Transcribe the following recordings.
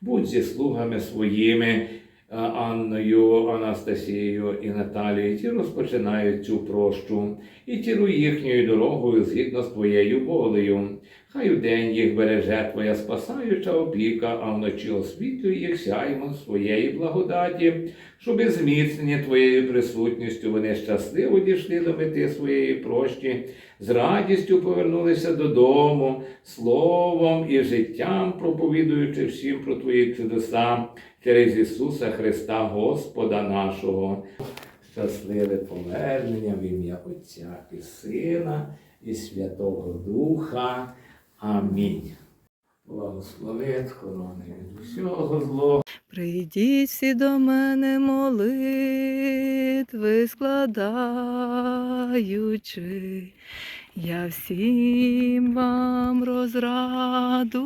Будь зі слугами своїми, Анною, Анастасією і Наталією, ті розпочинають цю прощу, і тіру їхньою дорогою згідно з твоєю волею. Хай удень їх береже твоя спасаюча опіка, а вночі освітлює їх сяймом своєї благодаті, щоби зміцнені твоєю присутністю вони щасливо дійшли до мети своєї прощі, з радістю повернулися додому, словом і життям проповідуючи всім про твої чудеса через Ісуса Христа, Господа нашого. Щасливе повернення в ім'я Отця і Сина і Святого Духа. Амінь. Благослови, хорони від усього злого. Прийдіть всі до мене молитви складаючи, я всім вам розраду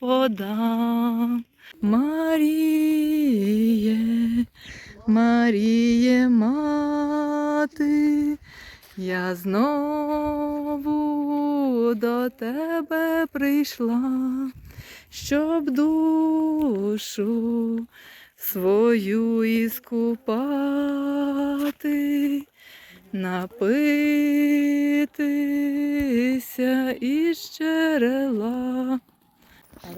подам. Маріє, Маріє, мати, я знову до тебе прийшла щоб душу свою іскупати, напитися із джерела.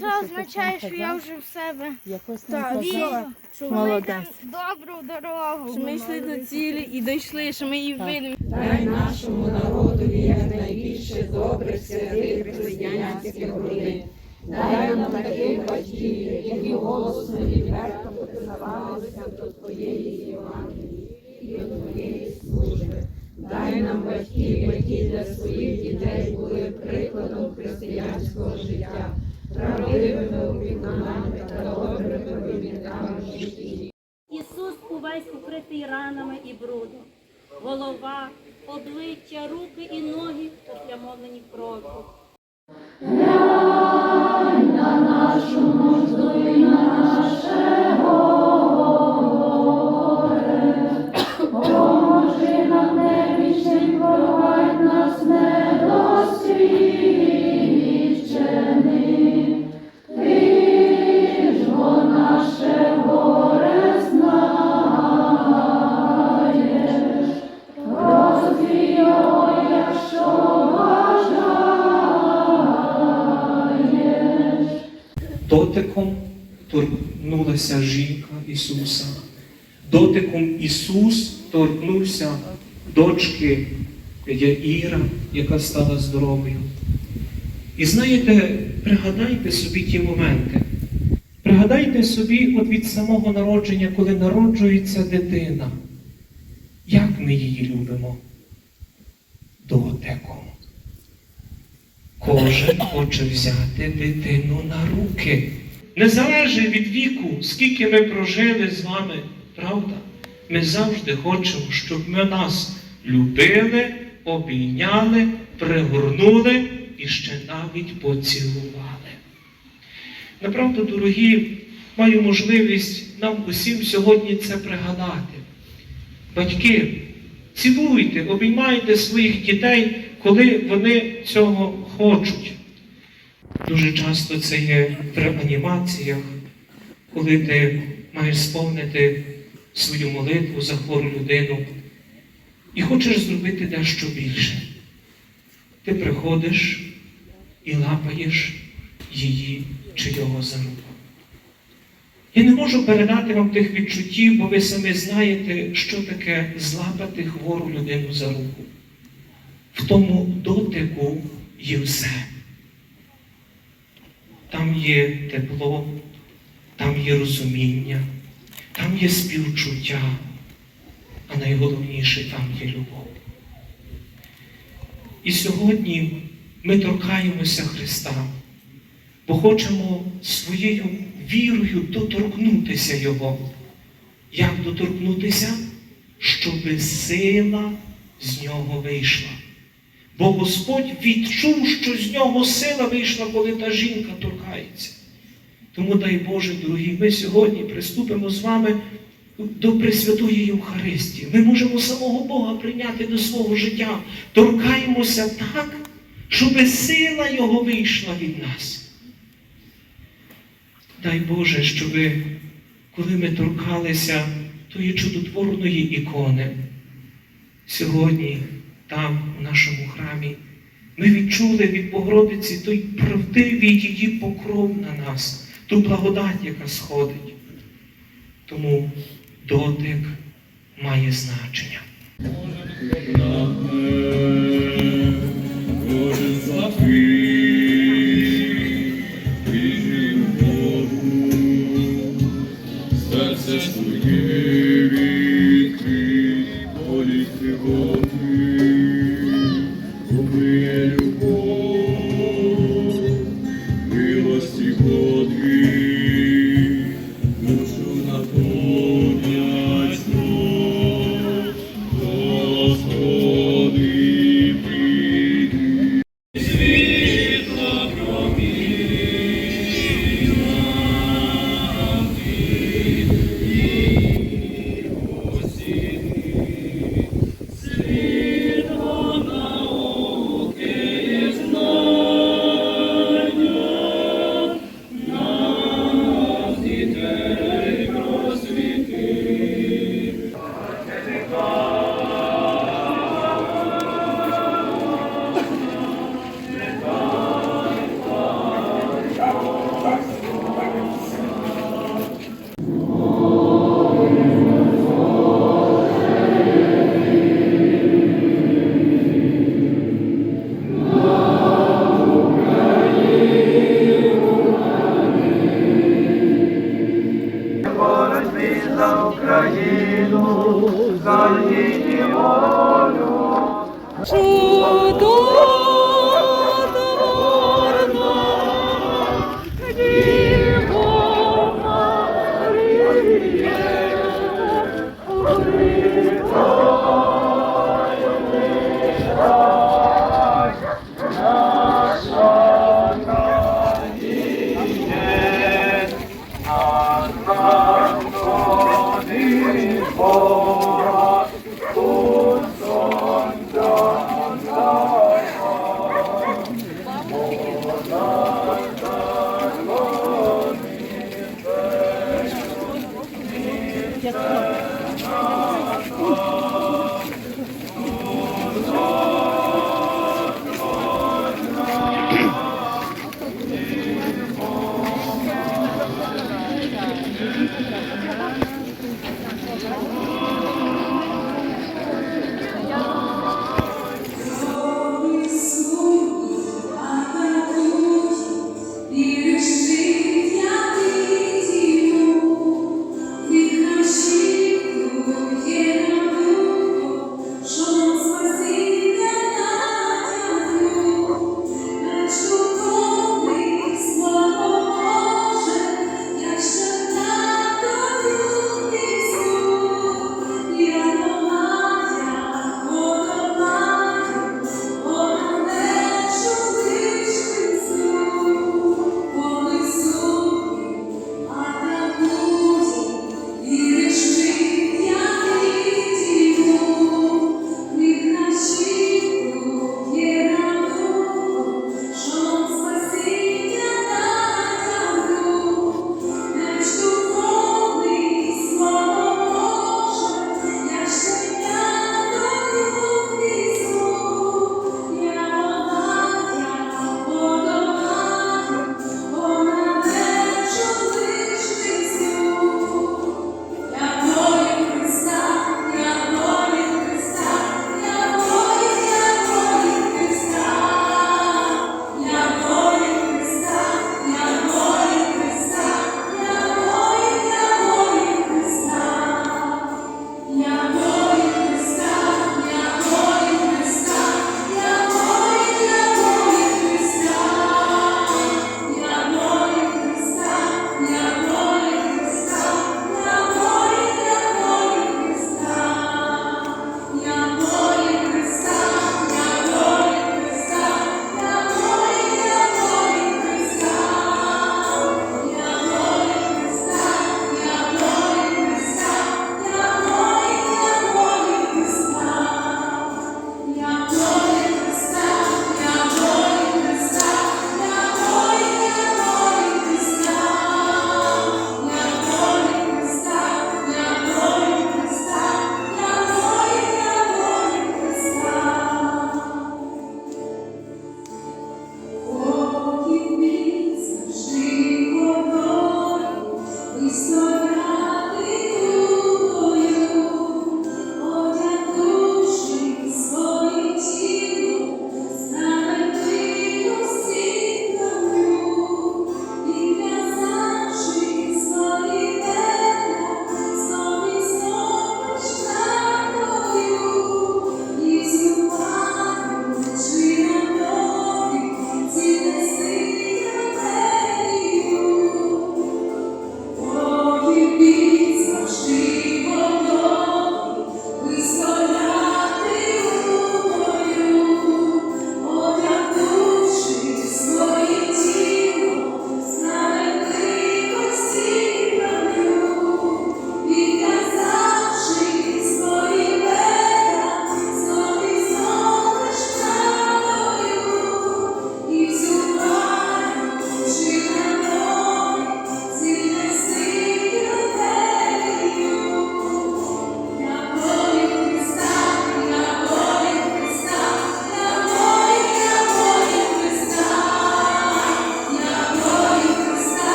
Це означає, що я вже в себе Якось вірю, що ми добру дорогу. Що ми йшли до цілі і дійшли, що ми її видимо. Дай нашому народові якнайбільше добрих святих християнських родин. Дай нам таких батьків, які голосно і відверто признавалися до Твоєї Євангелії і до Твоєї служби. Дай нам батьків, які для своїх дітей були прикладом християнського життя, Ісус увесь укритий ранами і брудом, голова, обличчя, руки і ноги поплямовані кров'ю. Дотиком торкнулася жінка Ісуса. Дотиком Ісус торкнувся дочки Яїра, яка стала здоровою. І знаєте, пригадайте собі ті моменти. Пригадайте собі от від самого народження, коли народжується дитина. Як ми її любимо? Дотиком. Кожен хоче взяти дитину на руки. Не залежить від віку, скільки ми прожили з вами, правда? Ми завжди хочемо, щоб ми нас любили, обійняли, пригорнули і ще навіть поцілували. Направду, дорогі, маю можливість нам усім сьогодні це пригадати. Батьки, цілуйте, обіймайте своїх дітей, коли вони цього хочуть. Дуже часто це є в реанімаціях, коли ти маєш сповнити свою молитву за хвору людину і хочеш зробити дещо більше. Ти приходиш і лапаєш її чи його за руку. Я не можу передати вам тих відчуттів, бо ви самі знаєте, що таке злапати хвору людину за руку. В тому дотику є все. Там є тепло, там є розуміння, там є співчуття, а найголовніше там є любов. І сьогодні ми торкаємося Христа, бо хочемо своєю вірою доторкнутися Його. Як доторкнутися? Щоби сила з нього вийшла. Бо Господь відчув, що з нього сила вийшла, коли та жінка торкається. Тому, дай Боже, дорогі, ми сьогодні приступимо з вами до Пресвятої Євхаристії. Ми можемо самого Бога прийняти до свого життя. Торкаємося так, щоб сила Його вийшла від нас. дай Боже, щоби, коли ми торкалися тої чудотворної ікони, сьогодні, там, у нашому храмі, ми відчули від Богородиці той правдивий її покров на нас, ту благодать, яка сходить. Тому дотик має значення. Віриш,